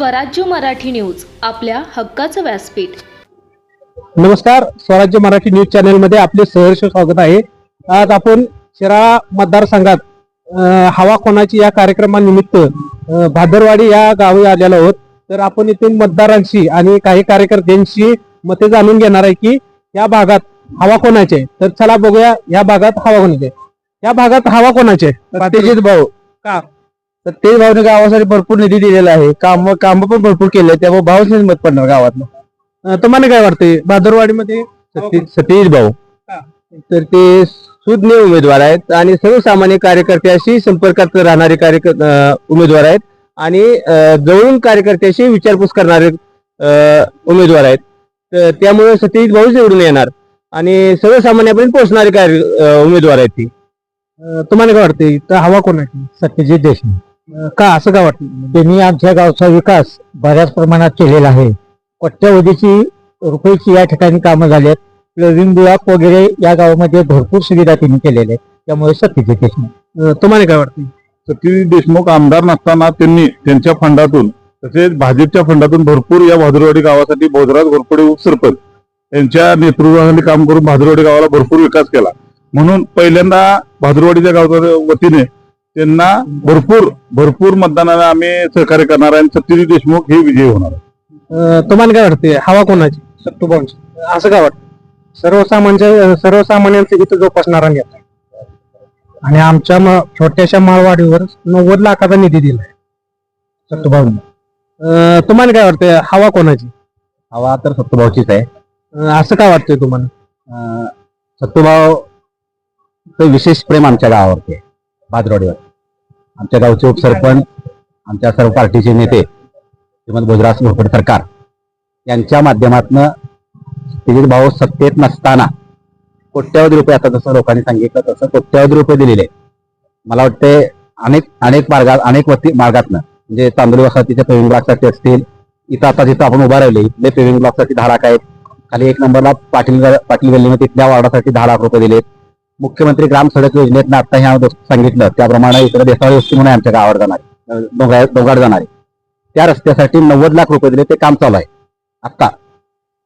स्वराज्य मराठी न्यूज आपल्या हक्काचं व्यासपीठ. नमस्कार स्वराज्य मराठी न्यूज चॅनलमध्ये आपले सहर्ष स्वागत आहे. आज आपण शिराळा मतदारसंघात हवा कोणाची या कार्यक्रमानिमित्त भादरवाडी या गावी आलेलो आहोत. तर आपण इथे मतदारांशी आणि काही कार्यकर्त्यांशी मते जाणून घेणार आहे की या भागात हवा कोणाची आहे? तर चला बघूया या भागात हवा कोणाची आहे? या भागात हवा कोणाची भाऊ. का? सत्यजित भाऊने गावासाठी भरपूर निधी दिलेला आहे. काम काम पण भरपूर केले त्यामुळे भाऊच मत पडणार गावात अं, तुम्हाला काय वाटतंय? भादरवाडीमध्ये सत्यजित भाऊ. का? तर ते सुज्ञ उमेदवार आहेत आणि सर्वसामान्य कार्यकर्त्याशी संपर्कात राहणारे कार्यकर अं, उमेदवार आहेत. आणि अं, जवळून कार्यकर्त्याशी विचारपूस करणारे अं, उमेदवार आहेत. तर त्यामुळे सत्यजित भाऊच निवडून येणार. आणि सर्वसामान्यापर्यंत पोहोचणारे कार्य अं, उमेदवार आहेत ती. अं, तुम्हाला काय वाटतंय? तर हवा कोणाची? सत्यजित देशमुख. का असं का वाटतं त्यांनी आमच्या गावचा विकास बऱ्याच प्रमाणात केलेला आहे. कोट्यवधीची रुपयाची या ठिकाणी कामं झाली आहेत प्लविंग ब्लॉक वगैरे या गावामध्ये भरपूर सुविधा त्यांनी केलेल्या आहेत. त्यामुळे सत्यजित देशमुख तुम्हाला काय वाटतंय सतीश देशमुख आमदार नसताना त्यांनी त्यांच्या फंडातून तसेच भाजपच्या फंडातून भरपूर या भादरवाडी गावासाठी भोजराज घोरपडे उपसरपंच यांच्या नेतृत्वाखाली काम करून भादरवाडी गावाला भरपूर विकास केला. म्हणून पहिल्यांदा भादरवाडीच्या गावच्या वतीने त्यांना भरपूर भरपूर मतदानाला आम्ही सहकार्य करणार आहे आणि सत्यजित देशमुख हे विजयी होणार आहे. अं, तुम्हाला काय वाटतंय? हवा कोणाची? सत्तूभाऊंची असं काय वाटतं? सर्वसामान्य सर्वसामान्यांचं इथं जोपासणारा नेता आहे. आणि आमच्या म- छोट्याशा माळवाडीवर नव्वद लाखाचा निधी दिलाय. सत्तूभाऊंनी अं, तुम्हाला काय वाटतंय? हवा कोणाची? हवा तर सत्तूभाऊचीच आहे. अं, असं काय वाटतंय तुम्हाला? अं, सत्तूभाऊ विशेष प्रेम आमच्या गावावरती आहे. भादरवाडीवर आमच्या गावचे उपसरपंच आमच्या सर्व पार्टीचे नेते श्रीमंत भोजराज भोपड सरकार यांच्या माध्यमातून तिकीट भाऊ सत्तेत नसताना कोट्यावधी रुपये आता जसं लोकांनी सांगितलं तसं कोट्यावधी रुपये दिलेले मला वाटते अनेक अनेक मार्गात अनेक वती मार्गातनं म्हणजे तांदूळ वसाहतीच्या पेविंग ब्लॉकसाठी असतील इथं आता जिथं आपण उभा राहिले इथले पेविंग ब्लॉकसाठी दहा लाख आहेत. खाली एक नंबरला पाटील पाटील गल्लीमध्ये तिथल्या वार्डासाठी दहा लाख रुपये दिलेत. मुख्यमंत्री ग्राम सडक योजनेत आता ह्या सांगितलं. त्याप्रमाणे इकडे देसाळी वस्ती म्हणून आमच्या गावावर जाणार. डोंगाड जाणार. त्या रस्त्यासाठी नव्वद लाख रुपये दिले ते काम चालू आहे. आता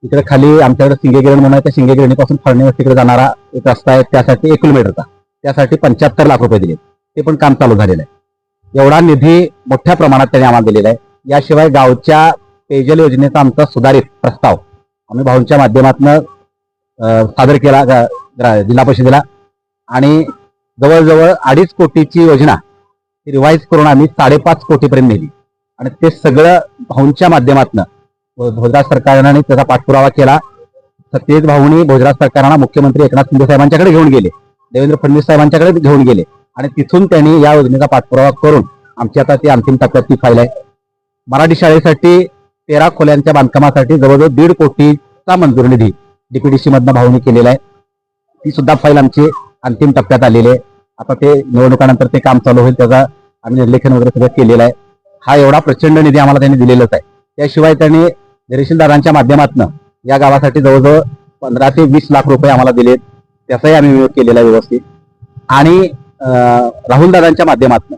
इकडे खाली आमच्याकडे सिंगेगिरण म्हणून आहे त्या सिंगेगिरणीपासून फळणी वस्तीकडे जाणारा एक रस्ता आहे त्यासाठी एक किलोमीटरचा. त्यासाठी पंच्याहत्तर लाख रुपये दिले. ते पण काम चालू झालेलं आहे. एवढा निधी मोठ्या प्रमाणात त्यांनी आम्हाला दिलेला आहे. याशिवाय गावच्या पेयजल योजनेचा आमचा सुधारित प्रस्ताव आम्ही भाऊंच्या माध्यमातून सादर केला जिल्हा परिषदेला. आणि जवळजवळ अडीच कोटीची योजना रिवाईज करून आम्ही साडेपाच कोटीपर्यंत नेली. आणि ते सगळं भाऊंच्या माध्यमातून भोजराज सरकारने त्याचा पाठपुरावा केला. सत्यजित भाऊनी भोजराज सरकारांना मुख्यमंत्री एकनाथ शिंदे साहेबांच्याकडे घेऊन गेले. देवेंद्र फडणवीस साहेबांच्याकडे घेऊन गेले. आणि तिथून त्यांनी या योजनेचा पाठपुरावा करून आमची आता ती अंतिम टप्प्यातली फाईल आहे. मराठी शाळेसाठी तेरा खोल्यांच्या बांधकामासाठी जवळजवळ दीड कोटीचा मंजूर निधी डीपीडीसी मधनं भाऊनी केलेला आहे. ती सुद्धा फाईल आमची अंतिम टप्प्यात आलेले आहे. आता ते निवडणुकानंतर ते काम चालू होईल त्याचा आम्ही निर्लेखन वगैरे सगळं केलेलं आहे. हा एवढा प्रचंड निधी आम्हाला त्यांनी दिलेलाच आहे. त्याशिवाय त्यांनी धैर्यशीलदारांच्या माध्यमातून या गावासाठी जवळजवळ पंधरा ते वीस लाख रुपये आम्हाला दिलेत. त्याचाही आम्ही विनियोग केलेला आहे व्यवस्थित. आणि अं, राहुलदादांच्या माध्यमातून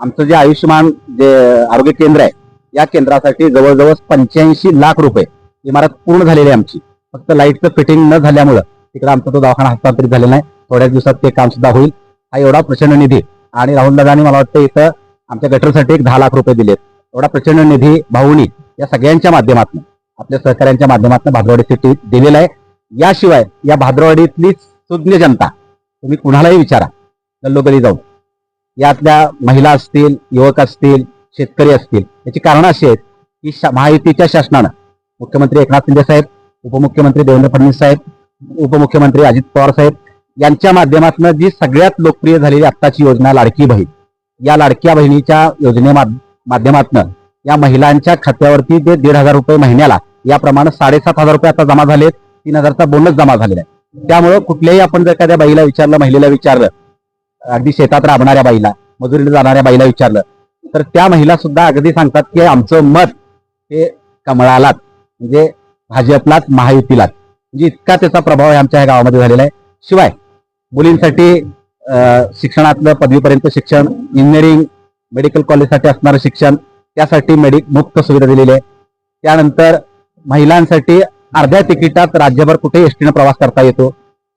आमचं जे आयुष्यमान जे आरोग्य केंद्र आहे या केंद्रासाठी जवळजवळ पंच्याऐंशी लाख रुपये इमारत पूर्ण झालेली आहे आमची. फक्त लाईटचं फिटिंग न झाल्यामुळं तिकडे आमचा तो दवाखाना हस्तांतरित झालेला नाही थोड्याच दिवसात ते काम सुद्धा होईल. हा एवढा प्रचंड निधी आणि राहुल दादानी मला वाटतं इथं आमच्या गटरसाठी एक दहा लाख रुपये दिलेत. एवढा प्रचंड निधी भाऊनी या सगळ्यांच्या माध्यमातून आपल्या सहकाऱ्यांच्या माध्यमातून भाद्रवाडी सिटी दिलेला आहे. याशिवाय या भाद्रवाडीतली सुज्ञ जनता तुम्ही कुणालाही विचारा गल्लोगली जाऊन. यातल्या महिला असतील युवक असतील शेतकरी असतील याची कारणं अशी आहेत की शा- महायुतीच्या शासनानं मुख्यमंत्री एकनाथ शिंदे साहेब उपमुख्यमंत्री देवेंद्र फडणवीस साहेब उपमुख्यमंत्री अजित पवार साहेब यांच्या माध्यमातून जी सगळ्यात लोकप्रिय झालेली आत्ताची योजना लाडकी बहीण या लाडक्या बहिणीच्या योजने माध्यमातून या महिलांच्या खात्यावरती ते दीड हजार रुपये महिन्याला याप्रमाणे साडेसात हजार रुपये आता जमा झालेत तीन हजारचा बोनस जमा झालेला आहे. त्यामुळं कुठल्याही आपण जर एखाद्या बाईला विचारलं महिलेला विचारलं अगदी शेतात राबणाऱ्या बाईला मजुरीला जाणाऱ्या बाईला विचारलं तर त्या महिला सुद्धा अगदी सांगतात की आमचं मत हे कमळालाच म्हणजे भाजपलाच महायुतीलाच म्हणजे इतका त्याचा प्रभाव आमच्या ह्या गावामध्ये झालेला आहे. शिवाय मुलींसाठी शिक्षणातलं पदवीपर्यंत शिक्षण इंजिनिअरिंग मेडिकल कॉलेजसाठी असणारं शिक्षण त्यासाठी मेडि मुक्त सुविधा दिलेली आहे. त्यानंतर महिलांसाठी अर्ध्या तिकिटात राज्यभर कुठे एसटीनं प्रवास करता येतो.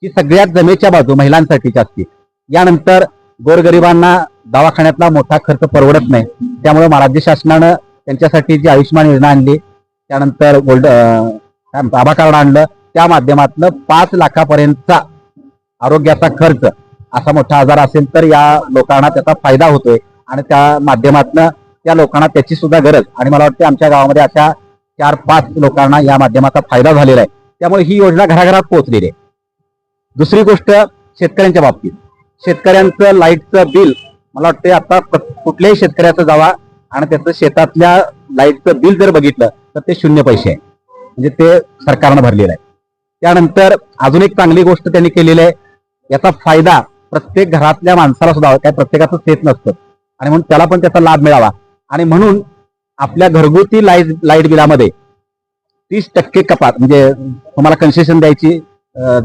ही सगळ्यात जमेच्या बाजू महिलांसाठीची असते. यानंतर गोरगरिबांना दवाखान्यातला मोठा खर्च परवडत नाही. त्यामुळे राज्य शासनानं त्यांच्यासाठी जी आयुष्यमान योजना आणली त्यानंतर गोल्ड आभा कार्ड आणलं त्या माध्यमातनं पाच लाखापर्यंतचा आरोग्याचा खर्च असा मोठा आजार असेल तर या लोकांना त्याचा फायदा होतोय आणि त्या माध्यमातनं त्या लोकांना त्याची सुद्धा गरज. आणि मला वाटते आमच्या गावामध्ये अशा चार पाच लोकांना या माध्यमाचा फायदा झालेला आहे. त्यामुळे ही योजना घराघरात पोहोचलेली आहे. दुसरी गोष्ट शेतकऱ्यांच्या बाबतीत. शेतकऱ्यांचं लाईटचं बिल मला वाटते आता कुठल्याही शेतकऱ्याचं जावा आणि त्याचं शेतातल्या लाईटचं बिल जर बघितलं तर ते शून्य पैसे आहे. म्हणजे ते सरकारनं भरलेलं आहे. त्यानंतर अजून एक चांगली गोष्ट त्यांनी केलेली आहे. याचा फायदा प्रत्येक घरातल्या माणसाला सुद्धा काय प्रत्येकाचं येत नसतं. आणि म्हणून त्याला पण त्याचा लाभ मिळावा. आणि म्हणून आपल्या घरगुती लाइट लाइट बिलामध्ये तीस टक्के कपात म्हणजे तुम्हाला कन्सेशन द्यायची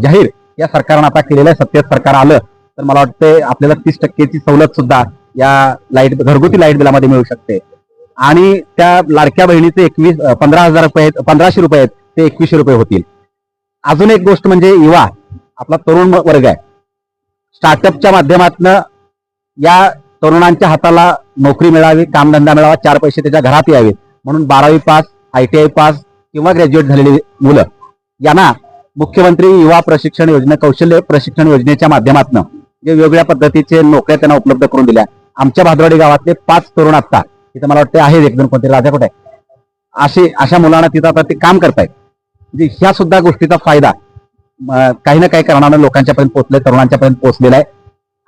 जाहीर या सरकारनं आता केलेलं आहे. सत्तेत सरकार आलं तर मला वाटतं आपल्याला तीस टक्केची सवलत सुद्धा या लाइट घरगुती लाइट बिलामध्ये मिळू शकते. आणि त्या लाडक्या बहिणीचे एकवीस पंधरा हजार रुपये आहेत, पंधराशे रुपये आहेत ते एकवीसशे रुपये होतील. अजून एक गोष्ट म्हणजे युवा आपला तरुण वर्ग आहे. स्टार्टअपच्या माध्यमातून या तरुणांच्या हाताला नोकरी मिळावी कामधंदा मिळावा चार पैसे त्याच्या घरात यावेत म्हणून बारावी pass I T I pass किंवा ग्रॅज्युएट झालेली मुलं यांना मुख्यमंत्री युवा प्रशिक्षण योजना कौशल्य प्रशिक्षण योजनेच्या माध्यमातून जे वेगवेगळ्या पद्धतीचे नोकऱ्या त्यांना उपलब्ध करून दिल्या. आमच्या भादवाडी गावातले पाच तरुण आता तिथं मला वाटतं आहेत एक दोन कोणतरी राजा कुठे आहे? असे अशा मुलांना तिथं आता ते काम करतायत. म्हणजे ह्या सुद्धा गोष्टीचा फायदा काही ना काही कारणानं लोकांच्यापर्यंत पोहोचले तरुणांच्यापर्यंत पोहोचलेला आहे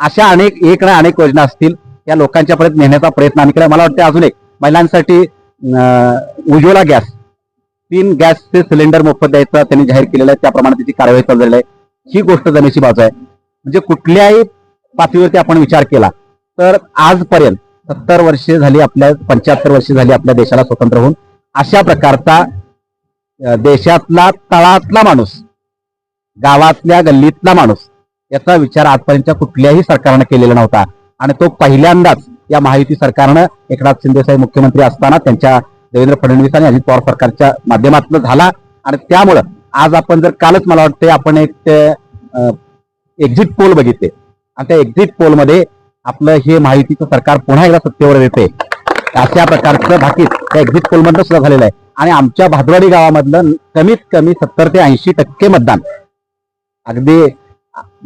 अशा अनेक एक ना अनेक योजना असतील या लोकांच्यापर्यंत नेण्याचा प्रयत्न आम्ही केला मला वाटतं अजून एक महिलांसाठी उज्ज्वला गॅस तीन गॅसचे सिलेंडर मोफत द्यायचं त्यांनी जाहीर केलेलं आहे. त्याप्रमाणे त्याची कारवाई चाललेली आहे. ही गोष्ट जमेची बाजू आहे. म्हणजे कुठल्याही पातळीवरती आपण विचार केला तर आजपर्यंत सत्तर वर्षे झाली आपल्या पंच्याहत्तर वर्षे झाली आपल्या देशाला स्वतंत्र होऊन अशा प्रकारचा देशातला तळातला माणूस गावातल्या गल्लीतला माणूस याचा विचार आजपर्यंत कुठल्याही सरकारनं केलेला नव्हता. आणि तो पहिल्यांदाच या महायुती सरकारनं एकनाथ शिंदे साहेब मुख्यमंत्री असताना त्यांच्या देवेंद्र फडणवीस आणि अजित पवार सरकारच्या माध्यमातून झाला. आणि त्यामुळं आज आपण जर कालच मला वाटते आपण एक एक्झिट पोल बघितले. आणि त्या एक्झिट पोलमध्ये आपलं हे माहितीचं सरकार पुन्हा एकदा सत्तेवर येते. अशा प्रकारचं भाकीत त्या एक्झिट पोलमधनं सुद्धा झालेलं आहे. आणि आमच्या भादवाडी गावामधलं कमीत कमी सत्तर ते ऐंशी टक्के मतदान अगदी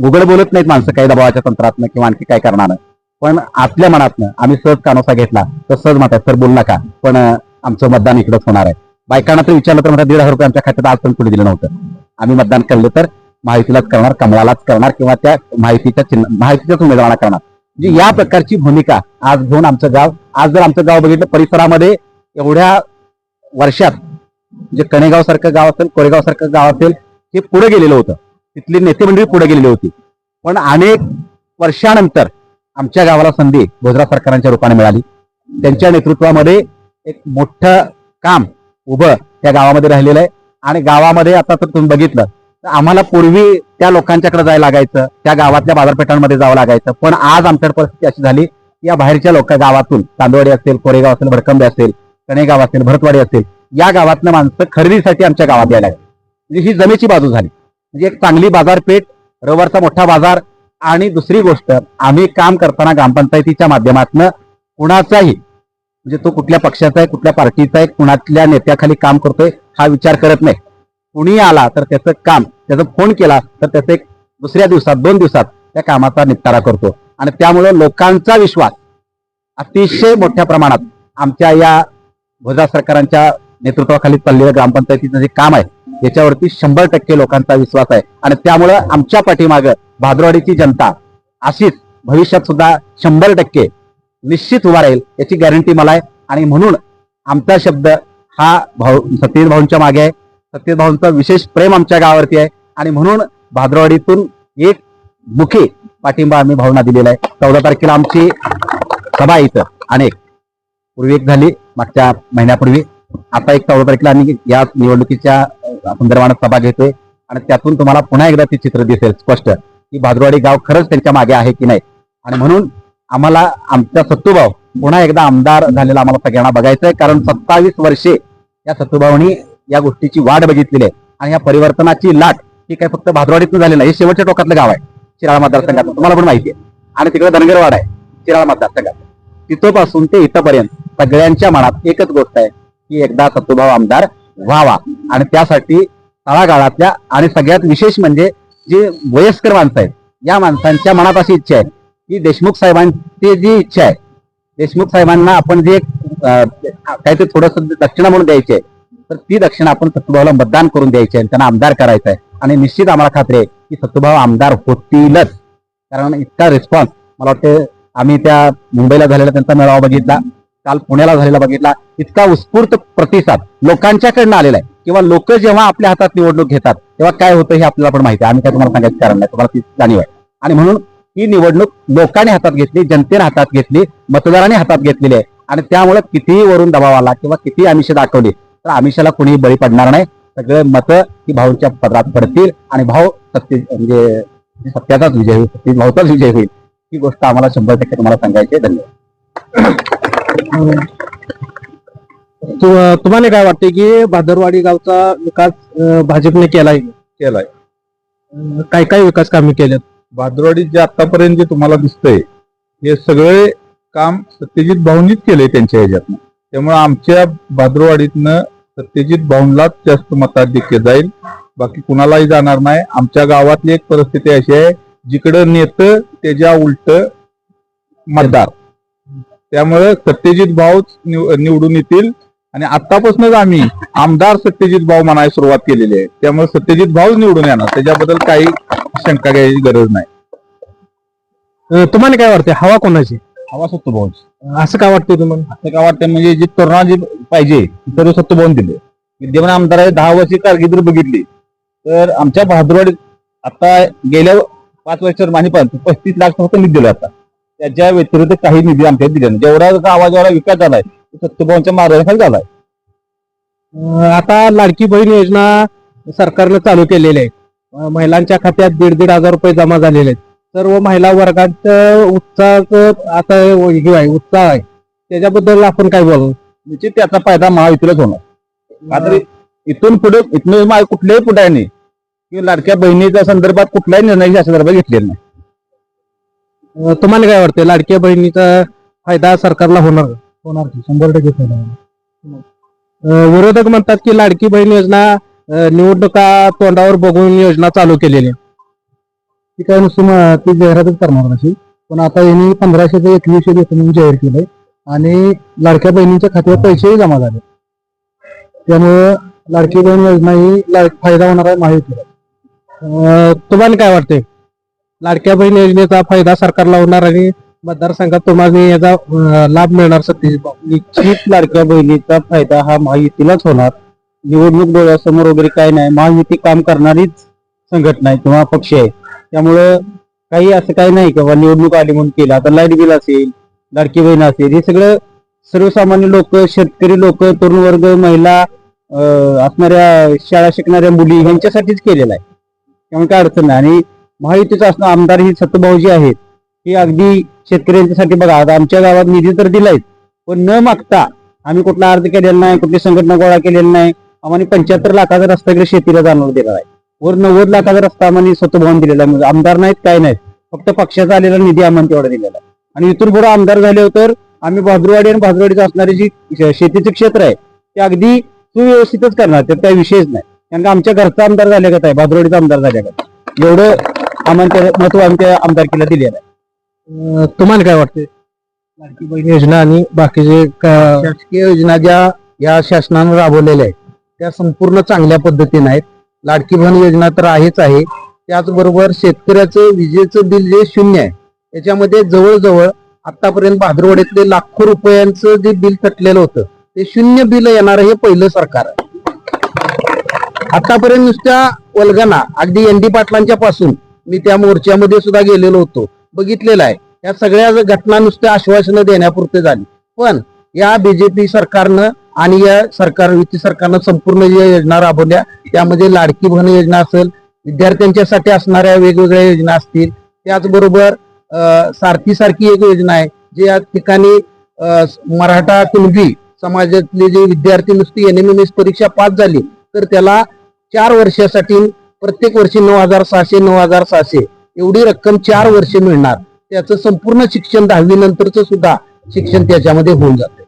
गुगल बोलत नाहीत माणसं काही दबावाच्या तंत्रातनं किंवा आणखी काय करणार. पण आपल्या मनातनं आम्ही सहज कानोसा घेतला तर सहज म्हणतात सर बोल नका. पण आमचं मतदान इकडंच होणार आहे. बायकांना तर विचारलं तर म्हणतात दीड हजार रुपये आमच्या खात्यात आज पण पुढे दिलं नव्हतं. आम्ही मतदान केलं तर माहितीलाच करणार कमळालाच करणार किंवा त्या माहितीच्या चिन्ह माहितीच्याच उमेदवारांना करणार. म्हणजे या प्रकारची भूमिका आज घेऊन आमचं गाव आज जर आमचं गाव बघितलं परिसरामध्ये एवढ्या वर्षात म्हणजे कणेगाव सारखं गाव असेल कोरेगाव सारखं गाव असेल हे पुढे गेलेलं होतं. तिथली नेते मंडळी पुढे गेलेली होती. पण अनेक वर्षानंतर आमच्या गावाला संधी भोजरा सरकारांच्या रूपाने मिळाली. त्यांच्या नेतृत्वामध्ये एक मोठं काम उभं त्या गावामध्ये राहिलेलं आहे. आणि गावामध्ये आता तर तुम्ही बघितलं तर आम्हाला पूर्वी त्या लोकांच्याकडे जायला लागायचं त्या गावातल्या बाजारपेठांमध्ये जावं लागायचं. पण आज आमच्याकडे परिस्थिती अशी झाली की या बाहेरच्या लोक गावातून तांदवाडी असेल कोरेगाव असेल भडकंबे असेल कणेगाव असेल भरतवाडी असेल या गावातनं माणसं खरेदीसाठी आमच्या गावात यायला लागली. म्हणजे ही जमेची बाजू झाली. म्हणजे एक चांगली बाजारपेठ रवरचा मोठा बाजार आणि दुसरी गोष्ट आम्ही काम करताना ग्रामपंचायतीच्या माध्यमातून कुणाचाही म्हणजे तो कुठल्या पक्षाचा आहे कुठल्या पार्टीचा आहे कुणातल्या नेत्याखाली काम करतोय हा विचार करत नाही. कुणी आला तर त्याचं काम त्याचा फोन केला तर त्याचं एक दुसऱ्या दिवसात दोन दिवसात त्या कामाचा निपटारा करतो. आणि त्यामुळे लोकांचा विश्वास अतिशय मोठ्या प्रमाणात आमच्या या भोजा सरकारांच्या नेतृत्वाखाली चाललेलं ग्रामपंचायतीचं जे काम आहे याच्यावरती शंभर टक्के लोकांचा विश्वास आहे. आणि त्यामुळं आमच्या पाठीमागं भादरवाडीची जनता अशीच भविष्यात सुद्धा शंभर टक्के निश्चित उभा राहील याची गॅरंटी मला आहे. आणि म्हणून आमचा शब्द हा भाऊ सत्यजित भाऊंच्या मागे आहे. सत्यजित भाऊंचं विशेष प्रेम आमच्या गावावरती आहे. आणि म्हणून भादरवाडीतून एक मुखी पाठिंबा आम्ही भावना दिलेला आहे. चौदा तारखेला आमची सभा इथं. अनेक. पूर्वी एक झाली मागच्या महिन्यापूर्वी. आता एक चौदा तारखेला आम्ही या निवडणुकीच्या अ, संदर्भानं सभा घेतोय. आणि त्यातून तुम्हाला पुन्हा एकदा ते चित्र दिसेल स्पष्ट. की भादरवाडी गाव खरंच त्यांच्या मागे आहे की नाही? आणि म्हणून आम्हाला आमचा सत्तूभाव पुन्हा एकदा आमदार झालेला आम्हाला सगळ्यांना बघायचंय कारण सत्तावीस वर्षे या सत्तूभावनी या गोष्टीची वाट बघितलेली आहे. आणि या परिवर्तनाची लाट ही काय फक्त भादरवाडीतून झाली नाही हे शेवटच्या टोकातलं गाव आहे शिराळा मतदारसंघात तुम्हाला पण माहिती आहे. आणि तिकडे धनगरवाड आहे शिराळा मतदारसंघात. तिथपासून ते इथपर्यंत सगळ्यांच्या मनात एकच गोष्ट आहे की एकदा सत्तूभाऊ आमदार व्हावा. आणि त्यासाठी तळागाळातल्या आणि सगळ्यात विशेष म्हणजे जे वयस्कर माणसं आहेत या माणसांच्या मनात अशी इच्छा आहे की देशमुख साहेबांची जी इच्छा आहे देशमुख साहेबांना आपण जे काहीतरी थोडस दक्षिणा म्हणून द्यायची आहे तर ती दक्षिणा आपण सत्तूभाऊला मतदान करून द्यायची आहे त्यांना आमदार करायचं आहे. आणि निश्चित आम्हाला खात्री आहे की सत्तूभाऊ आमदार होतीलच. कारण इतका रिस्पॉन्स मला वाटतं आम्ही त्या मुंबईला झालेला त्यांचा मेळावा बघितला. काल पुण्याला झालेला बघितला इतका उत्स्फूर्त प्रतिसाद लोकांच्याकडनं आलेला आहे. किंवा लोक जेव्हा आपल्या हातात निवडणूक घेतात तेव्हा काय होतं हे आपल्याला पण माहिती आहे. आम्ही काय तुम्हाला सांगायचं कारण नाही तुम्हाला ती जाणीव आहे. आणि म्हणून ही निवडणूक लोकांनी हातात घेतली जनतेने हातात घेतली मतदारांनी हातात घेतलेली आहे. आणि त्यामुळे कितीही वरून दबाव आला किंवा कितीही आमिष दाखवली तर आमिषाला कोणीही बळी पडणार नाही. सगळे मतं ही भाऊंच्या पदरात पडतील आणि भाऊ सत्य म्हणजे सत्याचाच विजय होईल सत्य भाऊचाच विजय होईल. ही गोष्ट आम्हाला शंभर टक्के तुम्हाला सांगायची आहे. धन्यवाद. तु- तुम्हाला काय वाटते की भादरवाडी गावचा विकास अं, भाजपने केलाय? केलाय. अं, काय काय विकास कामे केलेत भादरवाडीत जे आतापर्यंत जे तुम्हाला दिसतंय हे सगळे काम सत्यजित भाऊंनीच केले त्यांच्या ह्याच्यातनं. त्यामुळे आमच्या भादरवाडीतनं सत्यजित भाऊंलाच जास्त मताधिक्य जाईल. बाकी कुणालाही जाणार नाही. आमच्या गावातली एक परिस्थिती अशी आहे जिकडं नेतं त्याच्या उलट मतदार. त्यामुळे सत्यजित भाऊ निवडून येतील. आणि आतापासूनच आम्ही आमदार सत्यजित भाऊ म्हणायला सुरुवात केलेली आहे. त्यामुळे सत्यजित भाऊ निवडून येणार. त्याच्याबद्दल काही शंका घ्यायची गरज नाही. तुम्हाला काय वाटते हवा कोणाची? हवा सत्तूभाऊ असं काय वाटतंय तुम्हाला? असं काय वाटतं म्हणजे जी तरुणा जी पाहिजे सर्व सत्तूभाऊन दिले. विद्यमान आमदाराने दहा वर्षी कारकीर्द बघितली तर आमच्या भादरवाडीत आता गेल्या पाच वर्षावर माहिती पस्तीस लाख फक्त निधी दिला आता. त्याच्या व्यतिरिक्त काही निधी आमच्या दिला नाही. जेवढा गावाजवळा विकास झालाय तो सत्तूभाऊंच्या मार्गदर्शनाखाली झालाय. अं, आता लाडकी बहीण योजना सरकारनं चालू केलेली आहे. अं, महिलांच्या खात्यात दीड दीड हजार रुपये जमा झालेले आहेत. सर्व महिला वर्गात उत्साहाचं आता हे आहे उत्साह आहे. त्याच्याबद्दल आपण काय बोलू? निश्चित त्याचा फायदा महायुतीलाच होणार. का तर इथून पुढे इथून मा- कुठल्याही पुढाऱ्याने किंवा लाडक्या बहिणीच्या संदर्भात कुठलाही निर्णय या संदर्भात घेतलेला नाही. तुम्हाला काय वाटतं लाडक्या बहिणीचा फायदा सरकारला होणार होणार शंभर टक्के फायदा विरोधक म्हणतात की लाडकी बहीण योजना निवडणुका तोंडावर बघून योजना चालू केलेली आहे. ती काय नुसतं ती जाहिरातच करणार नशी पण आता यांनी पंधराशे ते एकवीसशे देतो म्हणून जाहीर केलंय आणि लाडक्या बहिणीच्या खात्यावर पैसेही जमा झाले. त्यामुळं लाडकी बहीण योजना ही फायदा होणार आहे माहिती तुम्हाला काय वाटते लाडक्या बहीण योजनेचा फायदा सरकारला होणार आणि मतदारसंघात तुम्हाला याचा अं, लाभ मिळणार सत्तेची निश्चित लाडक्या बहिणीचा फायदा हा महायुतीलाच होणार. निवडणूक डोळ्यासमोर वगैरे काय नाही. महायुती काम करणारीच संघटना आहे किंवा पक्ष आहे. त्यामुळं काही असं काही नाही किंवा निवडणूक आली म्हणून केलं. आता लाइट बिल असेल लाडकी बहीण असेल हे सगळं सर्वसामान्य लोक शेतकरी लोक तरुण वर्ग महिला अं, असणाऱ्या शाळा शिकणाऱ्या मुली यांच्यासाठीच केलेलं आहे. त्यामुळे काय अडचण नाही. आणि महायुतीचं असणं आमदार ही सत्यभाऊजी आहेत. हे अगदी शेतकऱ्यांच्यासाठी बघा आता आमच्या गावात निधी तर दिलाय पण न मागता आम्ही कुठला अर्ज केलेला नाही कुठली संघटना गोळा केलेली नाही. आम्हाला पंच्याहत्तर लाखाचा रस्ता इकडे शेतीला जाणवून दिला आहे वर नव्वद लाखाचा रस्ता आम्हाला स्वतः दिलेला आहे. म्हणजे आमदार नाहीत काय नाहीत. फक्त पक्षाचा आलेला निधी आम्हाला तेवढा दिलेला आहे. आणि इथून पुढे आमदार झाले तर आम्ही भाजरवाडी आणि भाजरवाडीचं असणारे जी शेतीचे क्षेत्र आहे ते अगदी सुव्यवस्थितच करणार त्यात काही विषयच नाही. कारण का आमच्या घरचा आमदार झाल्या आहे भाजरवाडीचा आमदार झाल्या एवढं आम्हाला महत्त्व आमच्या आमदारकीला दिलेलं आहे. अं, तुम्हाला काय वाटते लाडकी बहीण योजना आणि बाकीचे का- शासकीय योजना ज्या या शासनानं राबवलेल्या आहेत त्या संपूर्ण चांगल्या पद्धतीने आहेत. लाडकी बहीण योजना तर आहेच आहे. त्याचबरोबर शेतकऱ्याचं विजेचं बिल जे शून्य आहे त्याच्यामध्ये जवळजवळ आतापर्यंत भादरवड्यातले लाखो रुपयांचं जे बिल थटलेलं होतं ते शून्य बिल येणार हे पहिलं सरकार आहे. आतापर्यंत नुसत्या वल्गना अगदी एन डी पाटलांच्या पासून मी त्या मोर्चामध्ये सुद्धा गेलेलो होतो. बघितलेलं आहे. या सगळ्या घटना नुसत्या आश्वासनं देण्यापुरते झाली. पण या बीजेपी सरकारनं आणि या सरकार युती सरकारनं संपूर्ण ज्या योजना राबवल्या त्यामध्ये लाडकी भवन योजना असेल विद्यार्थ्यांच्यासाठी असणाऱ्या वेगवेगळ्या योजना असतील त्याचबरोबर सारथी सारखी एक योजना आहे जे या ठिकाणी मराठा कुणबी समाजातले जे विद्यार्थी नुसती एन एम एम एस परीक्षा पास झाली तर त्याला चार वर्षासाठी प्रत्येक वर्षी नऊ हजार सहाशे नऊ हजार सहाशे. एवढी रक्कम चार वर्ष मिळणार. त्याचं संपूर्ण शिक्षण दहावी नंतरच सुद्धा शिक्षण त्याच्यामध्ये होऊन जाते.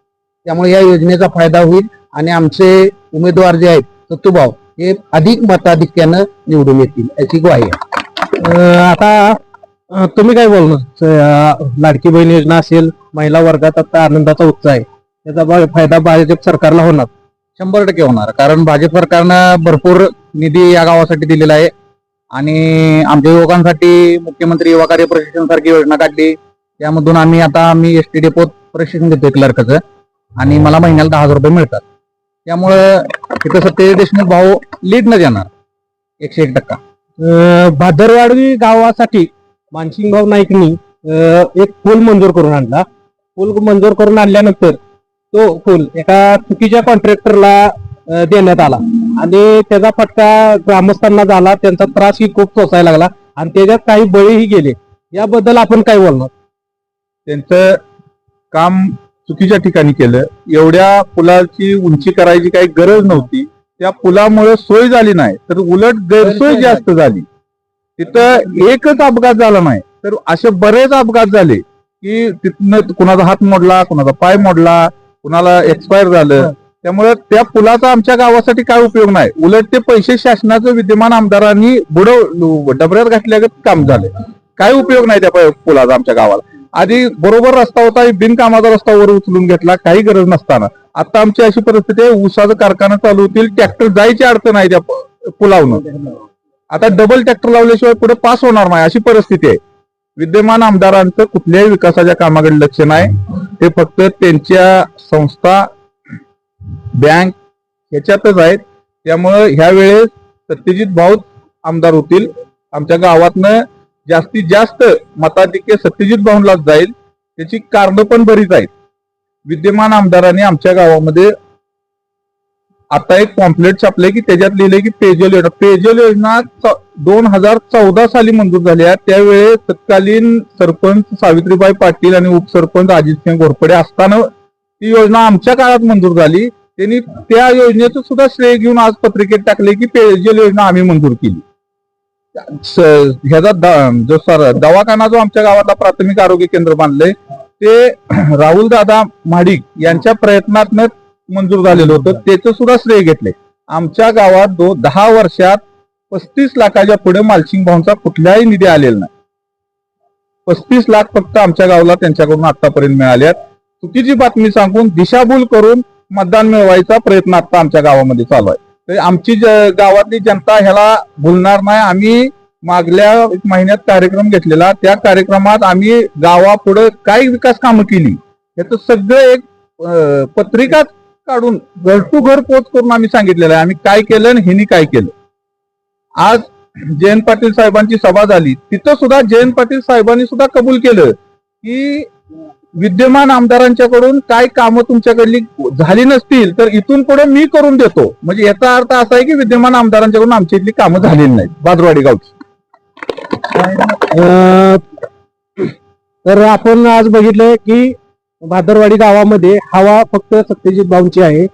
त्यामुळे या योजनेचा फायदा होईल आणि आमचे उमेदवार जे आहेत सत्तूभाऊ हे अधिक मताधिक्यानं निवडून येतील याची ग्वाही आहे. आता तुम्ही काय बोलणार लाडकी बहीण योजना असेल महिला वर्गात आता आनंदाचा उत्साह आहे. त्याचा फायदा भाजप सरकारला होणार. शंभर टक्के होणार. कारण भाजप सरकारनं भरपूर निधी या गावासाठी दिलेला आहे. आणि आमच्या युवकांसाठी मुख्यमंत्री युवा कार्य प्रशिक्षण सारखी योजना काढली. त्यामधून आम्ही आता मी एस टी डेपोत प्रशिक्षण देतोय क्लर्कचं. आणि मला महिन्याला दहा हजार रुपये मिळतात. त्यामुळं तिथं सत्तेज देशमुख भाऊ लीड न देणार. एकशे एक टक्का. भादरवाडवी भादरवाडी गावासाठी मानसिंगभाऊ नाईकनी एक पूल मंजूर करून आणला. पूल मंजूर करून आणल्यानंतर तो पूल एका चुकीच्या कॉन्ट्रॅक्टरला देण्यात आला. आणि त्याचा फटका ग्रामस्थांना झाला त्यांचा त्रासही खूप सोसायला लागला आणि त्याच्यात काही बळीही गेले. याबद्दल आपण काय बोलणार? त्यांचं काम चुकीच्या ठिकाणी केलं. एवढ्या पुलाची उंची करायची काही गरज नव्हती. त्या पुलामुळे सोय झाली नाही तर उलट गैरसोय जास्त झाली. तिथं एकच अपघात झाला नाही तर असे बरेच अपघात झाले की तिथनं कुणाचा हात मोडला कुणाचा पाय मोडला कुणाला एक्सपायर झालं. त्यामुळे त्या पुलाचा आमच्या गावासाठी काय उपयोग नाही. उलट ते पैसे शासनाचं विद्यमान आमदारांनी बुडव डबऱ्यात घातल्यागत काम झालं. काय उपयोग नाही त्या पुलाचा आमच्या गावाला. आधी बरोबर रस्ता होता बिनकामाचा रस्ता वर उचलून घेतला काही गरज नसताना. आता आमची अशी परिस्थिती आहे ऊसाचं कारखाना चालू होतील ट्रॅक्टर जायची अडचण आहे त्या प- पुलावनं. आता डबल ट्रॅक्टर लावल्याशिवाय पुढे पास होणार नाही अशी परिस्थिती आहे. विद्यमान आमदारांचं कुठल्याही विकासाच्या कामाकडे लक्ष नाही. ते फक्त त्यांच्या संस्था बँक ह्याच्यातच आहेत. त्यामुळं ह्या वेळेस सत्यजित भाऊच आमदार होतील. आमच्या गावातनं जास्तीत जास्त मताधिक्य सत्यजित भाऊंलाच जाईल. त्याची कारणं पण बरीच आहेत. विद्यमान आमदारांनी आमच्या गावामध्ये आता एक पॉम्पलेट छापले की त्याच्यात लिहिले की पेयजल योजना पेयजल योजना दोन हजार चौदा साली मंजूर झाल्या. त्यावेळेस तत्कालीन सरपंच सावित्रीबाई पाटील आणि उपसरपंच अजितसिंह घोरपडे असताना ती योजना आमच्या काळात मंजूर झाली. त्यांनी त्या योजनेचं सुद्धा श्रेय घेऊन आज पत्रिकेत टाकले की पेयजल योजना आम्ही मंजूर केली. ह्याचा जो सर दवाखाना जो आमच्या गावातला प्राथमिक आरोग्य केंद्र बांधले ते राहुल दादा म्हाडिक यांच्या प्रयत्नातनं मंजूर झालेलं होतं. त्याचं सुद्धा श्रेय घेतले आमच्या गावात दो दहा वर्षात पस्तीस लाखाच्या पुढे मालसिंग भाऊंचा कुठलाही निधी आलेला नाही. पस्तीस लाख फक्त आमच्या गावाला त्यांच्याकडून आतापर्यंत मिळाल्यात. चुकीची बातमी सांगून दिशाभूल करून मतदान मिळवायचा प्रयत्न आता आमच्या गावामध्ये चालू आहे. तर आमची गावातली जनता ह्याला भुलणार नाही. आम्ही मागल्या महिन्यात कार्यक्रम घेतलेला. त्या कार्यक्रमात आम्ही गावापुढे काय विकास कामं केली. याचं सगळं एक पत्रिका काढून घर टू घर पोच करून आम्ही सांगितलेलं आहे. आम्ही काय केलं आणि हिनी काय केलं. आज जयंत पाटील साहेबांची सभा झाली. तिथं सुद्धा जयंत पाटील साहेबांनी सुद्धा कबूल केलं की विद्यमान आमदारांच्याकडून काय कामं तुमच्याकडली झाली नसतील तर इथून पुढे मी करून देतो. म्हणजे याचा अर्थ असा आहे की विद्यमान आमदारांच्याकडून आमची इथली कामं झालेली नाहीत. बाजवाडी गावची. तर आपण आज बघितलंय की भादरवाडी गावामध्ये हवा फक्त सत्यजित भाऊंची आहे.